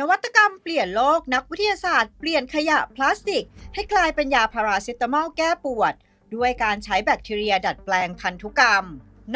นวัตกรรมเปลี่ยนโลกนักวิทยาศาสตร์เปลี่ยนขยะพลาสติก ให้กลายเป็นยาพาราเซตามอลแก้ปวด ด้วยการใช้แบคทีเรียดัดแปลงพันธุกรรม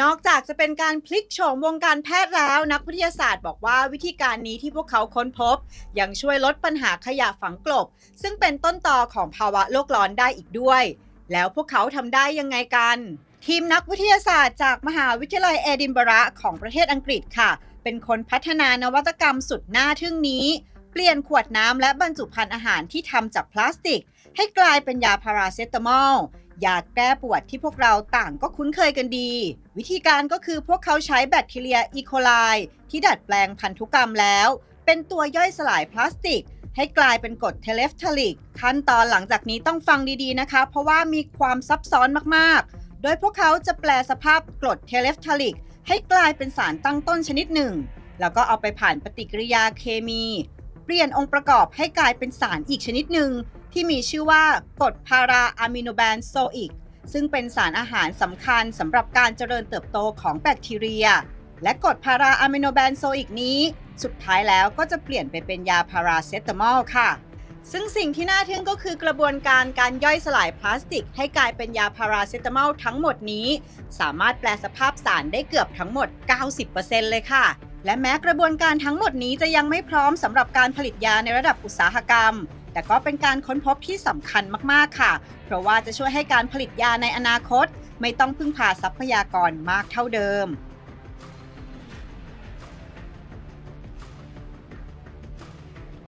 นอกจากจะเป็นการพลิกโฉมวงการแพทย์แล้ว นักวิทยาศาสตร์บอกว่าวิธีการนี้ที่พวกเขาค้นพบ ยังช่วยลดปัญหาขยะฝังกลบ ซึ่งเป็นต้นตอของภาวะโลกร้อนได้อีกด้วย แล้วพวกเขาทำได้ยังไงกัน ทีมนักวิทยาศาสตร์จากมหาวิทยาลัยเอดินบะระของประเทศอังกฤษค่ะ เป็นคนพัฒนานวัตกรรมสุดน่าทึ่งนี้ เปลี่ยนขวดน้ำและบรรจุภัณฑ์อาหารที่ทำจากพลาสติก ให้กลายเป็นยาพาราเซตามอลยาแก้ปวดที่พวกเราต่างก็คุ้นเคยกันดี วิธีการก็คือพวกเขาใช้แบคทีเรียอีโคไลที่ดัดแปลงพันธุกรรมแล้ว เป็นตัวย่อยสลายพลาสติก ให้กลายเป็นกรดเทเลฟทาลิก ขั้นตอนหลังจากนี้ต้องฟังดีๆนะคะ เพราะว่ามีความซับซ้อนมากๆ โดยพวกเขาจะแปลสภาพกรดเทเลฟทาลิก ให้กลายเป็นสารตั้งต้นชนิดหนึ่ง แล้วก็เอาไปผ่านปฏิกิริยาเคมี เปลี่ยนองค์ประกอบให้กลายเป็นสารอีกชนิดหนึ่ง ที่มีชื่อว่ากรดพาราอะมิโนแบนโซอิก ซึ่งเป็นสารอาหารสำคัญสำหรับการเจริญเติบโตของแบคทีเรีย และกรดพาราอะมิโนแบนโซอิกนี้ สุดท้ายแล้วก็จะเปลี่ยนไปเป็นยาพาราเซตามอลค่ะ ซึ่งสิ่งที่น่าทึ่งก็คือกระบวนการการย่อยสลายพลาสติก ให้กลายเป็นยาพาราเซตามอลทั้งหมดนี้ สามารถแปลสภาพสารได้เกือบทั้งหมด 90%เลยค่ะ และแม้กระบวนการทั้งหมดนี้จะยังไม่พร้อมสำหรับการผลิตยาในระดับอุตสาหกรรม แต่ก็เป็นการค้นพบที่สำคัญมากๆค่ะ เพราะว่าจะช่วยให้การผลิตยาในอนาคต ไม่ต้องพึ่งพาทรัพยากรมากเท่าเดิม